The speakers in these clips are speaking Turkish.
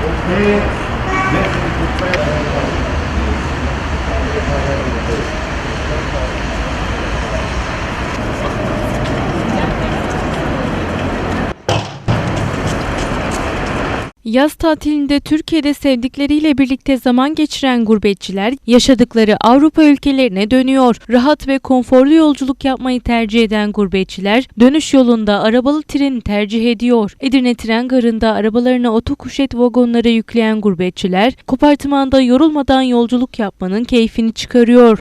โอเคเล่นบุณเฟ่ Yaz tatilinde Türkiye'de sevdikleriyle birlikte zaman geçiren gurbetçiler yaşadıkları Avrupa ülkelerine dönüyor. Rahat ve konforlu yolculuk yapmayı tercih eden gurbetçiler dönüş yolunda arabalı treni tercih ediyor. Edirne tren garında arabalarına otokuşet vagonlara yükleyen gurbetçiler kompartımanda yorulmadan yolculuk yapmanın keyfini çıkarıyor.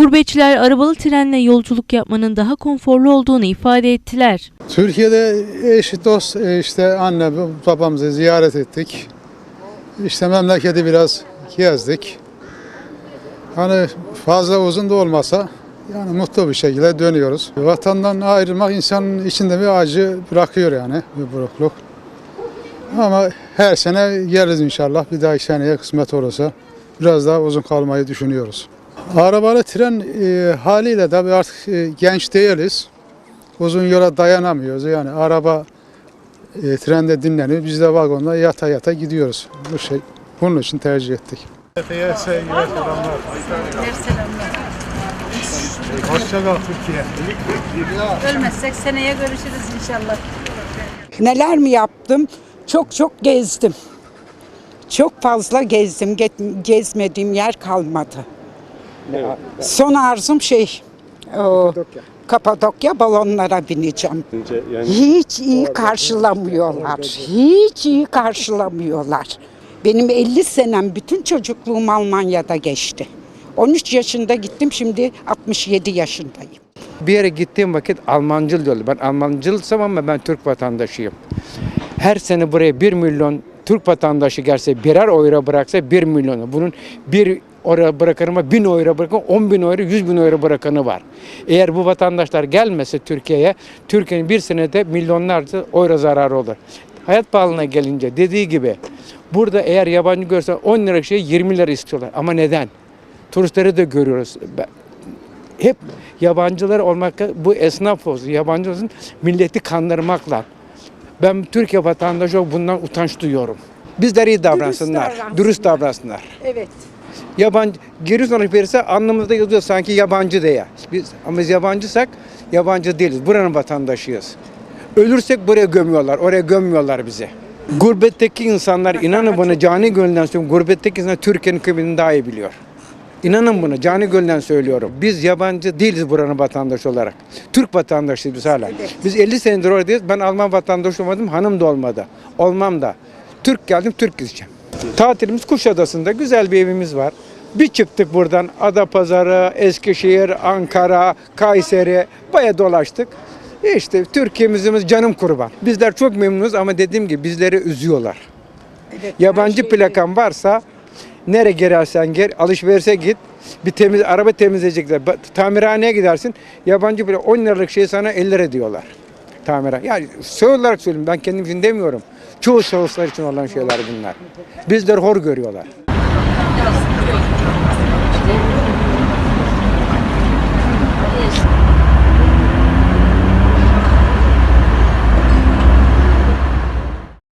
Gurbetçiler arabalı trenle yolculuk yapmanın daha konforlu olduğunu ifade ettiler. Türkiye'de eş, dost, e, işte anne babamızı ziyaret ettik. İşte memleketi biraz gezdik. Hani fazla uzun da olmasa yani mutlu bir şekilde dönüyoruz. Vatandan ayrılmak insanın içinde bir acı bırakıyor yani bir burukluk. Ama her sene geliriz inşallah. Bir dahaki seneye kısmet olursa biraz daha uzun kalmayı düşünüyoruz. Arabalı tren e, haliyle tabii artık e, genç değiliz uzun yola dayanamıyoruz. Yani araba e, trende dinleniyor. Biz de vagonda yata yata gidiyoruz. Bu şey bunun için tercih ettik. sevgiler selamlar. Hoşça kal Türkiye. Ölmezsek seneye görüşürüz inşallah. Neler mi yaptım? Çok çok gezdim. Çok fazla gezdim. Ge- Gezmediğim yer kalmadı. Son arzum şey, o, Kapadokya balonlara bineceğim. Hiç iyi karşılamıyorlar. Hiç iyi karşılamıyorlar. Benim 50 senem bütün çocukluğum Almanya'da geçti. 13 yaşında gittim şimdi 67 yaşındayım. Bir yere gittiğim vakit Almancıl diyorlar. Ben Almancılsam ama ben Türk vatandaşıyım. Her sene buraya 1 milyon Türk vatandaşı gelse birer euro bıraksa 1 milyonu. Bunun bir euro bırakanı var, 1000 euro bırakanı, 10 bin euro, 100 bin euro bırakanı var. Eğer bu vatandaşlar gelmese Türkiye'ye, Türkiye'nin bir senede milyonlarca euro zararı olur. Hayat pahalılığına gelince dediği gibi burada eğer yabancı görsen 10 lira şey 20 lira istiyorlar. Ama neden? Turistleri de görüyoruz. Hep yabancılar olmakla bu esnaf olsun, yabancı olsun milleti kandırmakla. Ben Türkiye vatandaşı bundan utanç duyuyorum. Bizler iyi davransınlar, davransınlar. dürüst davransınlar. Evet. Yabancı, geri sonuç verirse anlamımızda yazıyor sanki yabancı diye. Biz, ama biz yabancısak yabancı değiliz, buranın vatandaşıyız. Ölürsek buraya gömüyorlar, oraya gömmüyorlar bizi. Gurbetteki insanlar inanın bana cani gönülden söylüyorum. Gurbetteki insanlar Türkiye'nin kıymetini daha iyi biliyor. İnanın buna cani gönülden söylüyorum. Biz yabancı değiliz buranın vatandaşı olarak. Türk vatandaşıyız biz hala. Biz 50 senedir oradayız. Ben Alman vatandaşı olmadım, hanım da olmadı. Olmam da. Türk geldim, Türk gideceğim. Tatilimiz Kuşadası'nda güzel bir evimiz var. Bir çıktık buradan Adapazarı, Eskişehir, Ankara, Kayseri baya dolaştık. İşte Türkiye'mizimiz canım kurban. Bizler çok memnunuz ama dediğim gibi bizleri üzüyorlar. Yabancı plakan varsa nere girersen gir, alışverişe git. Bir temiz araba temizleyecekler. Tamirhaneye gidersin. Yabancı bile 10 liralık şey sana 50 lira diyorlar. Tamirhane. Yani söz olarak söyleyeyim ben kendim için demiyorum. Çoğu şahıslar için olan şeyler bunlar. Bizleri hor görüyorlar.